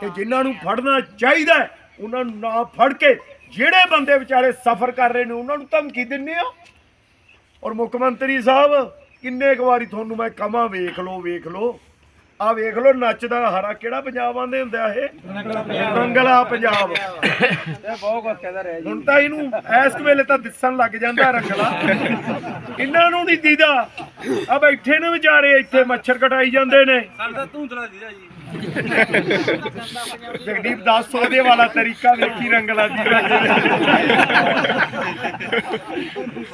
ਤੇ ਜਿਨ੍ਹਾਂ ਨੂੰ ਫੜਨਾ ਚਾਹੀਦਾ ਉਹਨਾਂ ਨੂੰ ਨਾ ਫੜ ਕੇ ਜਿਹੜੇ ਬੰਦੇ ਵਿਚਾਰੇ ਸਫਰ ਕਰ ਰਹੇ ਨੇ, ਉਹਨਾਂ ਨੂੰ ਧਮਕੀ ਦਿੰਨੇ ਆ। ਔਰ ਮੁੱਖ ਮੰਤਰੀ ਸਾਹਿਬ, ਕਿੰਨੇ ਕੁ ਵਾਰੀ ਤੁਹਾਨੂੰ ਮੈਂ ਕਹਾਂ, ਵੇਖ ਲਓ ਵੇਖ ਲਓ। ਆ ਵੇਖ ਲਓ, ਨੱਚਦਾ ਹਰਾ ਕਿਹੜਾ ਪੰਜਾਬ ਆਂਦੇ ਹੁੰਦੇ ਇਹ? ਰੰਗਲਾ ਪੰਜਾਬ। ਇਹ ਬਹੁਤ ਕੁਝ ਕਹਿੰਦਾ ਰਿਹਾ ਹੁਣ ਤਾਂ ਇਹਨੂੰ ਇਸ ਵੇਲੇ ਤਾਂ ਦਿਸਣ ਲੱਗ ਜਾਂਦਾ ਰੰਗਲਾ। ਇਹਨਾਂ ਨੂੰ ਨਹੀਂ ਦੀਦਾ। ਆ ਬੈਠੇ ਨੇ ਵਿਚਾਰੇ, ਇੱਥੇ ਮੱਛਰ ਕਟਾਈ ਜਾਂਦੇ ਨੇ। ਸਾਡਾ ਧੂੰਦਲਾ ਦੀਦਾ ਜੀ। ਜਗਦੀਪ ਦੱਸ ਉਹਦੇ ਵਾਲਾ ਤਰੀਕਾ ਵੇਖੀ ਰੰਗਲਾ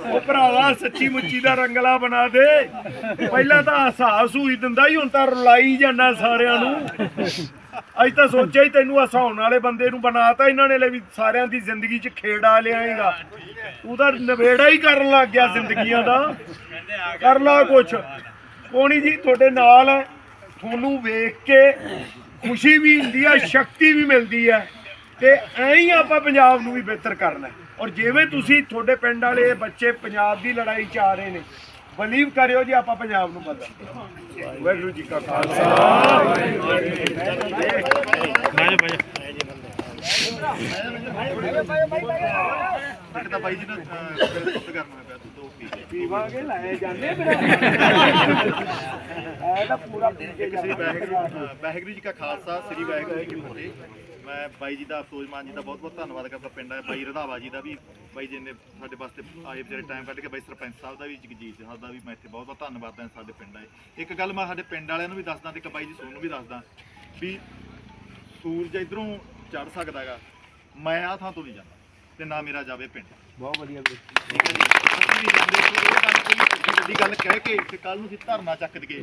ਉਹ ਭਰਾਵਾ, ਸੱਚੀ ਮੁੱਚੀ ਦਾ ਰੰਗਲਾ ਬਣਾ ਦੇ। ਪਹਿਲਾਂ ਤਾਂ ਹਸਾਸ ਹੋਈ ਦਿੰਦਾ ਹੀ ਹੁਣ ਤਾਂ ਰੁਲਾਈ ਜਾਂਦਾ ਸਾਰਿਆਂ ਨੂੰ। ਅੱਜ ਤਾਂ ਸੋਚਿਆ ਹੀ ਤੈਨੂੰ ਹਸਾਉਣ ਵਾਲੇ ਬੰਦੇ ਨੂੰ ਬਣਾਤਾ ਇਹਨਾਂ ਨੇ ਲੈ ਵੀ ਸਾਰਿਆਂ ਦੀ ਜ਼ਿੰਦਗੀ 'ਚ ਖੇੜਾ ਲਿਆਏਗਾ। ਤੂੰ ਤਾਂ ਨਵੇੜਾ ਹੀ ਕਰਨ ਲੱਗ ਗਿਆ ਜ਼ਿੰਦਗੀਆਂ ਦਾ। ਕਰ ਲਾ ਕੁਛ। ਕੋਣੀ ਜੀ, ਤੁਹਾਡੇ ਨਾਲ ਹੈ। ਤੁਹਾਨੂੰ ਵੇਖ ਕੇ ਖੁਸ਼ੀ ਵੀ ਹੁੰਦੀ ਹੈ ਸ਼ਕਤੀ ਵੀ ਮਿਲਦੀ ਹੈ ਤੇ ਐਂ ਹੀ ਆਪਾਂ ਪੰਜਾਬ ਨੂੰ ਵੀ ਬਿਹਤਰ ਕਰਨਾ। ਔਰ ਜਿਵੇਂ ਤੁਸੀਂ ਤੁਹਾਡੇ ਪਿੰਡ ਵਾਲੇ ਬੱਚੇ ਪੰਜਾਬ ਦੀ ਲੜਾਈ ਚ ਆ ਰਹੇ ਨੇ ਬਲੀਵ ਕਰਿਓ ਜੀ ਆਪਾਂ ਪੰਜਾਬ ਨੂੰ ਬਦਲ ਵਾਹਿਗੁਰੂ ਜੀ ਕਾ ਖਾਲਸਾ। ਇੱਕ ਤਾਂ ਬਾਈ ਜੀ ਨਾਲ ਗੱਲ ਕਰਨਾ ਪੀਵਾਂਗੇ ਲੈ ਜਾਂਦੇ ਮੇਰਾ ਤਾਂ ਪੂਰਾ। ਵਾਹਿਗੁਰੂ ਜੀ ਕਾ ਖਾਲਸਾ ਸ੍ਰੀ ਵਾਹਿਗੁਰੂ ਜੀ ਕੀ ਫਤਿਹ। ਮੈਂ ਬਾਈ ਜੀ ਦਾ ਅਫਸੋਸਮਾਨ ਜੀ ਦਾ ਬਹੁਤ ਬਹੁਤ ਧੰਨਵਾਦ ਕਰਦਾ ਪਿੰਡ ਹੈ ਬਾਈ ਰਧਾਵਾ ਜੀ ਦਾ ਵੀ। ਬਾਈ ਜੀ ਨੇ ਸਾਡੇ ਵਾਸਤੇ ਆਏ ਵਿਚਾਰੇ ਟਾਈਮ ਕੱਢ ਕੇ ਬਾਈ ਸਰਪੰਚ ਸਾਹਿਬ ਦਾ ਵੀ ਜਗਜੀਤ ਸਾਹਿਬ ਦਾ ਵੀ ਮੈਂ ਇੱਥੇ ਬਹੁਤ ਬਹੁਤ ਧੰਨਵਾਦ ਹਾਂ ਸਾਡੇ ਪਿੰਡ ਆਏ ਇੱਕ ਗੱਲ ਮੈਂ ਸਾਡੇ ਪਿੰਡ ਵਾਲਿਆਂ ਨੂੰ ਵੀ ਦੱਸਦਾ ਤੇ ਇੱਕ ਬਾਈ ਜੀ ਸੋਨੂੰ ਵੀ ਦੱਸਦਾ ਵੀ ਸੂਰਜ ਇਧਰੋਂ ਚੜ ਸਕਦਾ ਹੈਗਾ ਮੈਂ ਆ ਥਾਂ ਤੋਂ ਨਹੀਂ ਜਾਂਦਾ। ਤੇ ਨਾ ਮੇਰਾ ਜਾਵੇ ਪਿੰਡ। ਬਹੁਤ ਵਧੀਆ ਵੀਰੇ। ਠੀਕ ਹੈ ਜੀ? ਅਸੀਂ ਨਹੀਂ ਜਾਂਦੇ ਸੀ ਇਹ ਗੱਲ ਕੋਈ ਵੱਡੀ ਵੱਡੀ ਗੱਲ ਕਹਿ ਕੇ ਤੇ ਕੱਲ ਨੂੰ ਅਸੀਂ ਧਰਨਾ ਚੱਕ ਦਈਏ।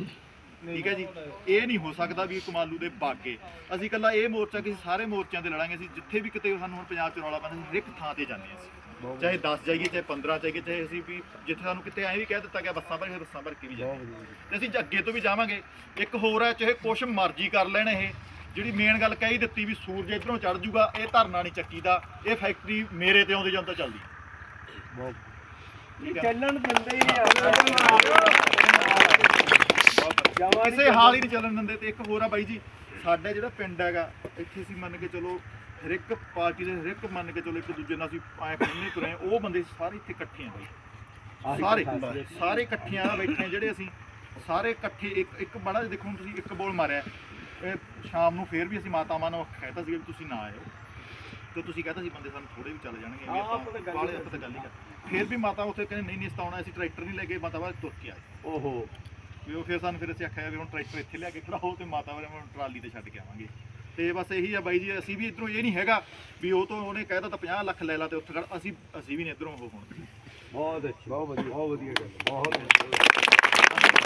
ਠੀਕ ਹੈ ਜੀ? ਇਹ ਨਹੀਂ ਹੋ ਸਕਦਾ ਵੀ ਕਮਾਲੂ ਦੇ ਬਾਗੇ। ਅਸੀਂ ਕੱਲਾ ਇਹ ਮੋਰਚਾ ਕਿਸੇ ਸਾਰੇ ਮੋਰਚਿਆਂ ਤੇ ਲੜਾਂਗੇ ਅਸੀਂ ਜਿੱਥੇ ਵੀ ਕਿਤੇ ਸਾਨੂੰ ਹੁਣ ਪੰਜਾਬ ਚ ਰੌਲਾ ਪੈਂਦਾ ਅਸੀਂ ਹਰ ਇੱਕ ਥਾਂ ਤੇ ਜਾਂਦੇ ਹਾਂ ਅਸੀਂ। ਚਾਹੇ 10 ਜਾਈਏ ਚਾਹੇ 15 ਜਾਈਏ ਚਾਹੇ ਅਸੀਂ ਵੀ ਜਿੱਥੇ ਸਾਨੂੰ ਕਿਤੇ ਐਂ ਵੀ ਕਹਿ ਦਿੱਤਾ ਗਿਆ ਬੱਸਾਂ ਭਰ ਕੇ ਬੱਸਾਂ ਭਰ ਕੇ ਵੀ ਜਾਂਦੇ ਤੇ ਅਸੀਂ ਅੱਗੇ ਤੋਂ ਵੀ ਜਾਵਾਂਗੇ। ਇੱਕ ਹੋਰ ਹੈ ਚਾਹੇ ਕੁਛ ਮਰਜ਼ੀ ਕਰ ਲੈਣ ਇਹ। ਜਿਹੜੀ ਮੇਨ ਗੱਲ ਕਹੀ ਦਿੱਤੀ ਵੀ ਸੂਰਜ ਇਧਰੋਂ ਚੜ ਜੂਗਾ ਇਹ ਧਰਨਾ ਨਹੀਂ ਚੱਕੀਦਾ ਇਹ ਫੈਕਟਰੀ ਮੇਰੇ ਤੇ ਆਉਂਦੇ ਜਾਂਦਾ ਚੱਲਦੀ। ਠੀਕ ਹੈ ਚੱਲਣ ਦਿੰਦੇ ਹੀ ਨਹੀਂ ਜਾਵਾਂ ਕਿਸੇ ਹਾਲ ਹੀ ਨਹੀਂ ਚੱਲਣ ਦਿੰਦੇ ਤੇ ਇੱਕ ਹੋਰ ਆ ਬਾਈ ਜੀ ਸਾਡਾ ਜਿਹੜਾ ਪਿੰਡ ਹੈਗਾ ਇੱਥੇ ਅਸੀਂ ਮੰਨ ਕੇ ਚਲੋ ਹਰ ਇੱਕ ਪਾਰਟੀ ਦੇ ਹਰ ਇੱਕ ਮੰਨ ਕੇ ਚਲੋ ਇੱਕ ਦੂਜੇ ਨਾਲ ਅਸੀਂ ਆਏ ਖੜਨੇ ਤੁਰੇ ਉਹ ਬੰਦੇ ਸਾਰੇ ਇੱਥੇ ਇਕੱਠੇ ਆ ਬਾਈ। ਸਾਰੇ ਸਾਰੇ ਇਕੱਠੇ ਆ। ਬੈਠੇ ਜਿਹੜੇ ਅਸੀਂ ਸਾਰੇ ਇਕੱਠੇ ਇੱਕ ਇੱਕ ਬੜਾ ਦੇਖੋ ਤੁਸੀਂ ਇੱਕ ਬੋਲ ਮਾਰਿਆ। ਇਹ ਸ਼ਾਮ ਨੂੰ ਫੇਰ ਵੀ ਅਸੀਂ ਮਾਤਾਵਾਂ ਨੂੰ ਕਹਿਤਾ ਸੀ ਵੀ ਤੁਸੀਂ ਨਾ ਆਇਓ। ਤੇ ਤੁਸੀਂ ਕਹਿੰਦਾ ਸੀ ਬੰਦੇ ਸਾਨੂੰ ਥੋੜੇ ਵੀ ਚੱਲ ਜਾਣਗੇ ਵੀ ਆਪਾਂ ਬਾਹਲੇ ਆਪਾਂ ਤਾਂ ਗੱਲ ਹੀ ਕਰ। ਫੇਰ ਵੀ ਮਾਤਾ ਉੱਥੇ ਕਹਿੰਦੇ ਨਹੀਂ ਨਹੀਂ ਸਤਾਉਣਾ ਅਸੀਂ ਟਰੈਕਟਰ ਨਹੀਂ ਲੈ ਕੇ ਮਾਤਾ ਬਾਅਦ ਤੁਰ ਕੇ ਆਏ। ਓਹੋ। ਵੀ ਉਹ ਫਿਰ ਸਾਨੂੰ ਫਿਰ ਅਸੀਂ ਆਖਿਆ ਵੀ ਹੁਣ ਟਰੈਕਟਰ ਇੱਥੇ ਲਿਆ ਕੇ ਖੜਾਓ ਤੇ ਮਾਤਾ ਵਾਲੇ ਹੁਣ ਟਰਾਲੀ ਤੇ ਛੱਡ ਕੇ ਆਵਾਂਗੇ। ਤੇ ਬਸ ਇਹੀ ਆ ਬਾਈ ਜੀ ਅਸੀਂ ਵੀ ਇਧਰੋਂ ਇਹ ਨਹੀਂ ਹੈਗਾ ਵੀ ਉਹ ਤੋਂ ਉਹਨੇ ਕਹਿਤਾ ਤਾਂ 50 ਲੱਖ ਲੈ ਲਾ ਤੇ ਉੱਥੇ ਖੜ ਅਸੀਂ ਅਸੀਂ ਵੀ ਨਹੀਂ ਇਧਰੋਂ ਉਹ ਹੁਣ ਬਹੁਤ ਅੱਛੀ ਬਹੁਤ ਵਧੀਆ ਬਹੁਤ ਵਧੀਆ ਗੱਲ ਬਹੁਤ ਵਧੀਆ।